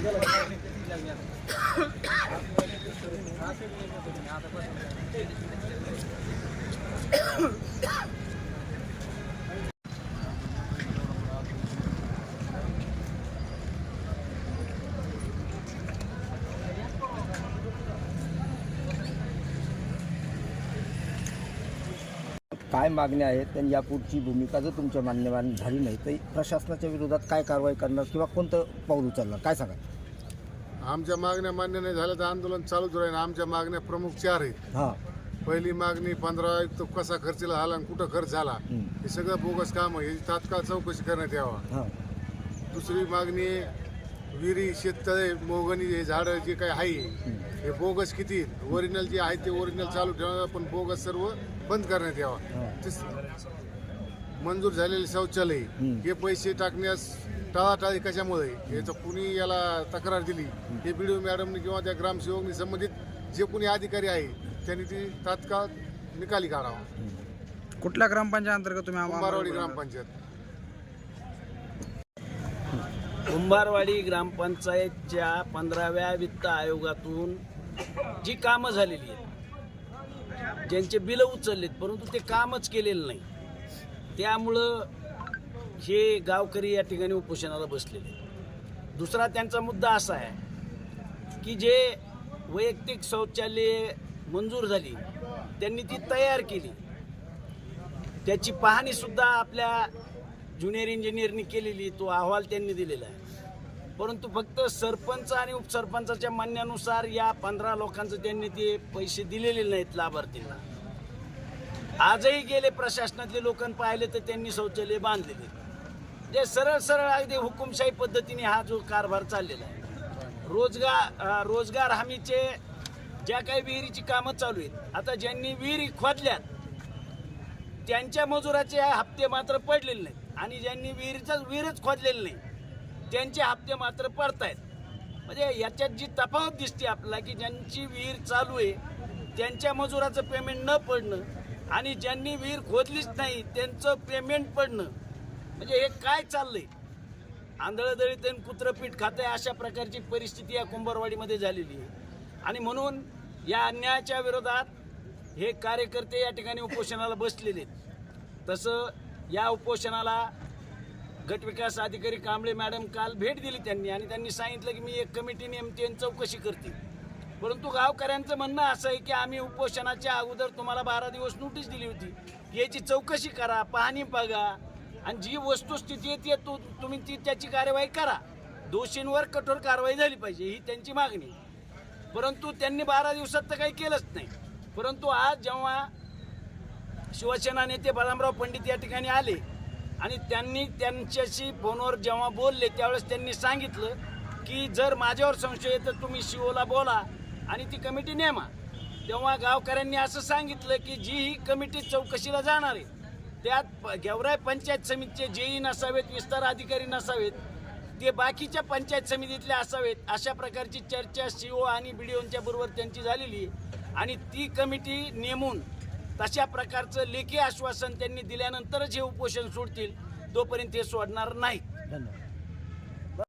Gracias. काय मागण्या आहेत आणि यापुढची भूमिका जर तुमच्या मान्यमान झाली नाही तर प्रशासनाच्या विरोधात काय कारवाई करणार किंवा कोणतं पाऊल उचलणार? काय सांगा आमच्या मागण्या मान्य नाही झाल्या तर आंदोलन चालूच राहील. आमच्या मागण्या प्रमुख चार आहेत. हां. पहिली मागणी पंधरा तो कसा खर्चला झाला आणि कुठं खर्च झाला हं. हे सगळं बोगस काम आहे. याची तात्काळ चौकशी करण्यात यावा. हां. दुसरी मागणी विहिरी शेततळे मोगणी हे झाडं जे काही आहे हे बोगस किती ओरिजिनल जे आहे ते ओरिजिनल चालू ठेवा पण बोगस सर्व बंद करण्यात यावा. हां. मंजूर झालेले शौचालय हं. हे पैसे टाकण्यास टाळाटाळी कशामुळे? याचं कुणी याला तक्रार दिली. हे बीडीओ मॅडमने किंवा त्या ग्रामसेवकनी संबंधित जे कुणी अधिकारी आहे त्यांनी ती तात्काळ निकाली काढावा. कुठल्या ग्रामपंचायत अंतर्गत तुम्ही आम्हाला- कुंभारवाडी ग्रामपंचायत. कुंभारवाडी ग्रामपंचायतच्या पंधराव्या वित्त आयोगातून जी कामं झालेली आहेत ज्यांचे बिलं उचललेत परंतु ते कामच केलेलं नाही. त्यामुळं हे गावकरी या ठिकाणी उपोषणाला बसलेले आहेत. दुसरा त्यांचा मुद्दा असा आहे की जे वैयक्तिक शौचालये मंजूर झाली. त्यांनी ती तयार केली. त्याची पाहणीसुद्धा आपल्या ज्युनियर इंजिनियरनी केलेली तो अहवाल त्यांनी दिलेला आहे. परंतु फक्त सरपंच आणि उपसरपंचाच्या म्हणण्यानुसार या पंधरा लोकांचं त्यांनी ते पैसे दिलेले नाहीत लाभार्थींना. आजही गेले प्रशासनातले लोक पाहिले तर त्यांनी शौचालय बांधलेले. जे सरळ सरळ अगदी हुकुमशाही पद्धतीने हा जो कारभार चाललेला आहे. रोजगार रोजगार हमीचे ज्या काही विहिरीची कामं चालू आहेत आता ज्यांनी विहिरी खोदल्यात त्यांच्या मजुराचे हप्ते मात्र पडलेले नाहीत. आणि ज्यांनी विहिरीचाच विहीरच खोदलेली नाही त्यांचे हप्ते मात्र पडतायत. म्हणजे याच्यात जी तफावत दिसते आपल्याला की ज्यांची विहीर चालू आहे त्यांच्या मजुराचं पेमेंट न पडणं आणि ज्यांनी विहीर खोदलीच नाही त्यांचं पेमेंट पडणं. म्हणजे हे काय चाललंय? आंधळदळीत आणि कुत्रं पीठ आहे अशा प्रकारची परिस्थिती या कुंभारवाडीमध्ये झालेली आहे. आणि म्हणून या अन्यायाच्या विरोधात हे कार्यकर्ते या ठिकाणी उपोषणाला बसलेले आहेत. तसं या उपोषणाला गटविकास अधिकारी कांबळे मॅडम काल भेट दिली त्यांनी आणि त्यांनी सांगितलं की मी एक कमिटी नेमते आणि चौकशी करते. परंतु गावकऱ्यांचं म्हणणं असं आहे की आम्ही उपोषणाच्या अगोदर तुम्हाला बारा दिवस नोटीस दिली होती. याची चौकशी करा पाहणी बघा आणि जी वस्तुस्थिती आहे ती तुम्ही ती त्याची कार्यवाही करा. दोषींवर कठोर कारवाई झाली पाहिजे ही त्यांची मागणी परंतु त्यांनी बारा दिवसात तर काही केलंच नाही. परंतु आज जेव्हा शिवसेना नेते बदामराव पंडित या ठिकाणी आले आणि त्यांनी त्यांच्याशी फोनवर जेव्हा बोलले त्यावेळेस त्यांनी सांगितलं की जर माझ्यावर संशय आहे तर तुम्ही शिवोला बोला आणि ती कमिटी नेमा. तेव्हा गावकऱ्यांनी असं सांगितलं की जी ही कमिटी चौकशीला जाणार आहे त्यात प- पंचायत समितीचे जेई नसावेत विस्तार अधिकारी नसावेत ते बाकीच्या पंचायत समितीतले असावेत अशा प्रकारची चर्चा सी ओ आणि बी डी बरोबर त्यांची झालेली आहे. आणि ती कमिटी नेमून तशा प्रकारचं लेखी आश्वासन त्यांनी दिल्यानंतरच हे उपोषण सोडतील तोपर्यंत ते सोडणार नाही धन्यवाद.